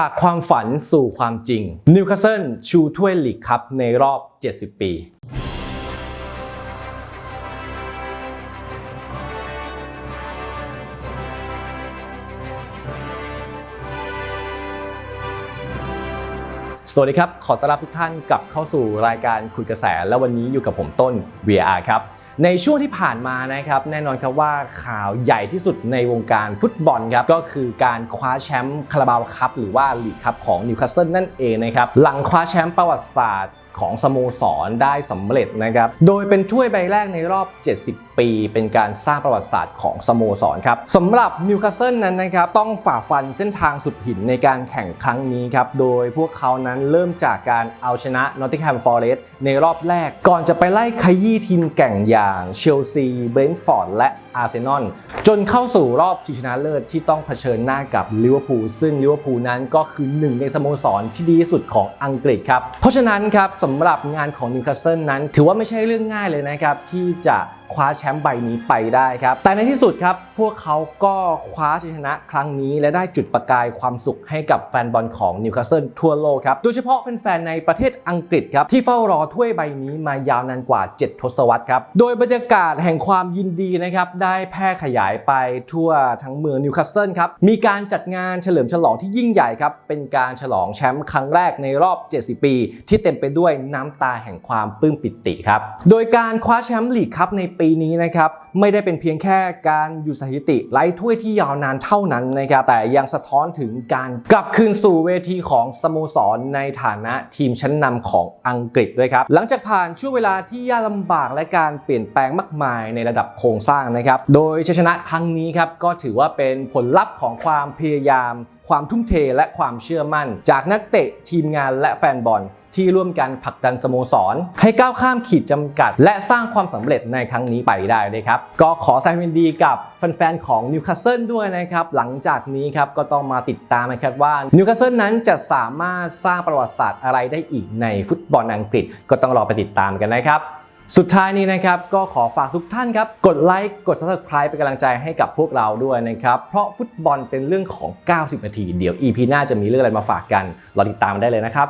จากความฝันสู่ความจริงนิวคาสเซิลชูถ้วยลีกคัพในรอบ 70 ปีสวัสดีครับ ขอต้อนรับทุกท่านกลับเข้าสู่รายการคุยกระแส และวันนี้อยู่กับผมต้น VR ครับ ในช่วงที่ผ่านมานะครับแน่นอนครับว่าข่าวใหญ่ที่สุดในวงการฟุตบอลครับก็คือการคว้าแชมป์คาราบาวคัพหรือว่าลีกคัพของนิวคาสเซิลนั่นเองนะครับหลังคว้าแชมป์ประวัติศาสตร์ ของสโมสรได้สำเร็จนะครับ โดยเป็นถ้วยใบแรกในรอบ 70 ปี เป็นการสร้างประวัติศาสตร์ของสโมสรครับสำหรับนิวคาสเซิลนั้นนะครับ ต้องฝ่าฟันเส้นทางสุดหินในการแข่งครั้งนี้ครับ โดยพวกเขานั้นเริ่มจากการเอาชนะนอตติงแฮมฟอร์เรสต์ในรอบแรก ก่อนจะไปไล่ขยี้ทีมแก่งอย่างเชลซีเบรนท์ฟอร์ดและอาร์เซนอลจนเข้าสู่รอบชิงชนะเลิศที่ต้องเผชิญหน้ากับลิเวอร์พูลซึ่งลิเวอร์พูลนั้นก็คือหนึ่งในสโมสรที่ดีที่สุดของอังกฤษครับเพราะฉะนั้นครับสำหรับงานของนิวคาสเซิลนั้น ถือว่าไม่ใช่เรื่องง่ายเลยนะครับที่จะคว้าแชมป์ใบนี้ไปได้ครับ แต่ในที่สุดครับ พวกเขาก็คว้าชัยชนะครั้งนี้ และได้จุดประกายความสุขให้กับแฟนบอลของนิวคาสเซิลทั่วโลกครับ โดยเฉพาะแฟนๆในประเทศอังกฤษครับ ที่เฝ้ารอถ้วยใบนี้มายาวนานกว่า 7 ทศวรรษครับ โดยบรรยากาศแห่งความยินดีนะครับ ได้แพร่ขยายไปทั่วทั้งเมืองนิวคาสเซิลครับ มีการจัดงานเฉลิมฉลองที่ยิ่งใหญ่ครับ เป็นการฉลองแชมป์ครั้งแรกในรอบ 70 ปี ที่เต็มไปด้วยน้ำตาแห่งความปลื้มปิติครับ โดยการคว้าแชมป์ลีกคัพในปีนี้นะครับ ไม่ได้เป็นเพียงแค่การอยู่สถิติไล่ถ้วยที่ยาวนานเท่านั้นนะครับแต่ยังสะท้อนถึงการกลับคืนสู่เวทีของสโมสรในฐานะทีมชั้นนำของอังกฤษด้วยครับหลังจากผ่านช่วงเวลาที่ยากลำบากและการเปลี่ยนแปลงมากมายในระดับโครงสร้างนะครับโดยชัยชนะครั้งนี้ครับก็ถือว่าเป็นผลลัพธ์ของความพยายาม ความทุ่มเทและความเชื่อมั่น จากนักเตะทีมงานและแฟนบอลที่ร่วมกันผลักดันสโมสร ให้ก้าวข้ามขีดจำกัด และสร้างความสำเร็จในครั้งนี้ไปได้เลยครับก็ขอแสดงความยินดีกับแฟนๆของนิวคาสเซิลด้วยนะครับ หลังจากนี้ครับก็ต้องมาติดตามนะครับว่านิวคาสเซิลนั้นจะสามารถสร้างประวัติศาสตร์อะไรได้อีกในฟุตบอลอังกฤษ ก็ต้องรอไปติดตามกันนะครับสุดท้ายนี้นะครับก็ขอฝากทุกท่านครับ กดไลค์กด subscribe เป็นกำลังใจให้กับพวกเราด้วยนะครับ เพราะฟุตบอลเป็นเรื่องของ 90 นาที เดี๋ยว EP หน้าจะมีเรื่องอะไรมาฝากกันรอติดตามได้เลยนะครับ